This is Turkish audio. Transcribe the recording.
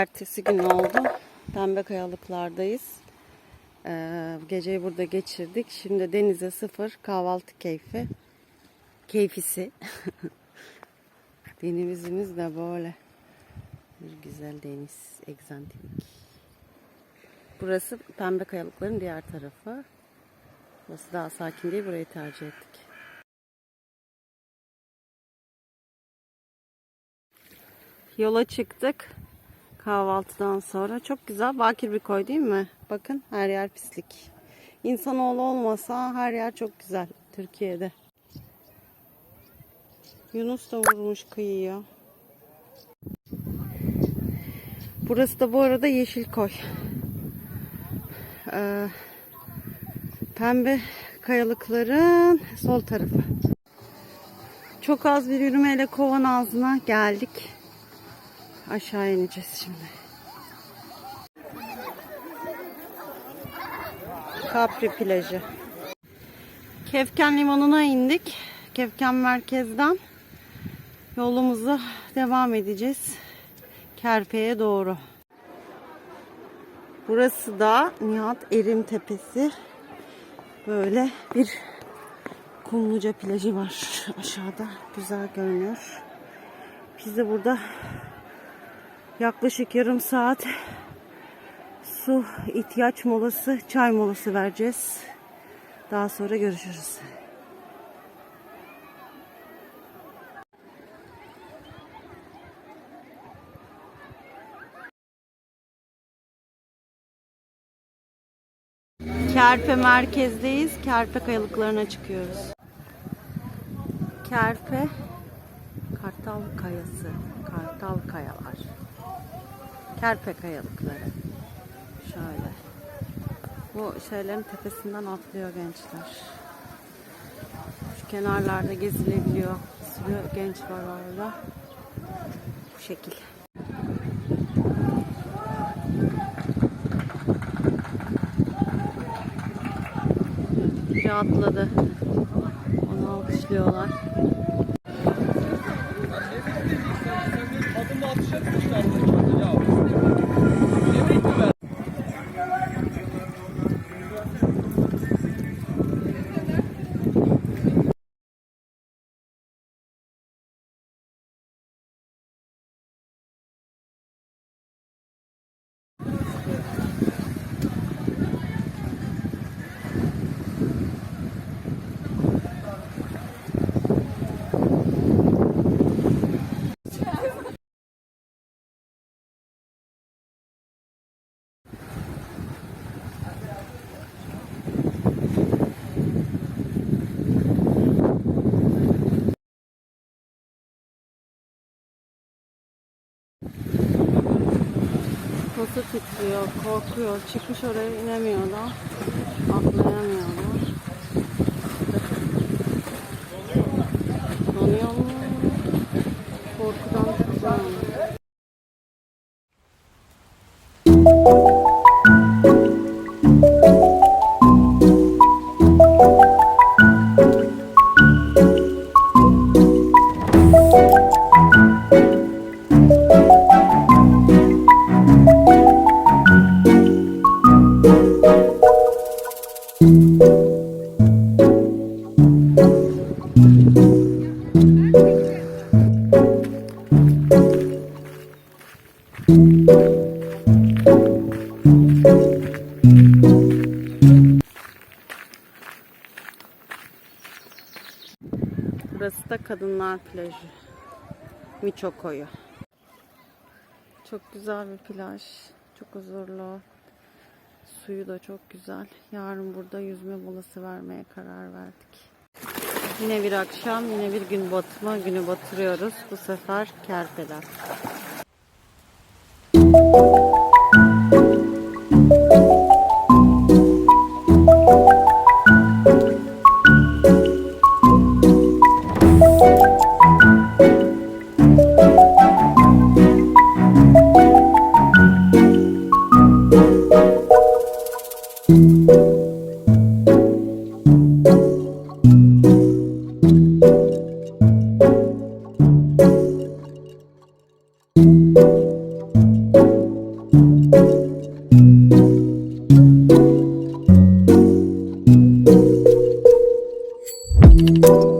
ertesi gün oldu. Pembe kayalıklardayız. Ee, geceyi burada geçirdik. Şimdi denize sıfır kahvaltı keyfi. Keyfisi. Denizimiz de böyle. Bir güzel deniz. Egzantrik. Burası pembe kayalıkların diğer tarafı. Burası daha sakin diye burayı tercih ettik. Yola çıktık. Kahvaltıdan sonra. Çok güzel bakir bir koy değil mi? Bakın her yer pislik. İnsanoğlu olmasa her yer çok güzel Türkiye'de. Yunus da vurmuş kıyıya. Burası da bu arada yeşil koy. Ee, pembe kayalıkların sol tarafı. Çok az bir yürümeyle kovan ağzına geldik. Aşağı ineceğiz şimdi. Capri plajı. Kefken limanına indik. Kefken merkezden yolumuza devam edeceğiz. Kerpe'ye doğru. Burası da Nihat Erim Tepesi. Böyle bir kumluca plajı var aşağıda. Güzel görünüyor. Biz de burada yaklaşık yarım saat su ihtiyaç molası, çay molası vereceğiz. Daha sonra görüşürüz. Kerpe merkezdeyiz. Kerpe kayalıklarına çıkıyoruz. Kerpe Kartal Kayası. Kartal Kayalar. Kerpe kayalıkları. Şöyle. Bu şeylerin tepesinden atlıyor gençler. Şu kenarlarda gezilebiliyor. Sürü genç var orada. Bu şekil. Biri atladı. Onu alkışlıyorlar. Nasıl titriyor, korkuyor. Çıkmış oraya inemiyor da. Atlayamıyor da. Donuyor mu? Korkudan titriyor. Da kadınlar plajı. Miço koyu. Çok güzel bir plaj. Çok huzurlu. Suyu da çok güzel. Yarın burada yüzme molası vermeye karar verdik. Yine bir akşam, yine bir gün batımı. Günü batırıyoruz. Bu sefer kerpeler. Música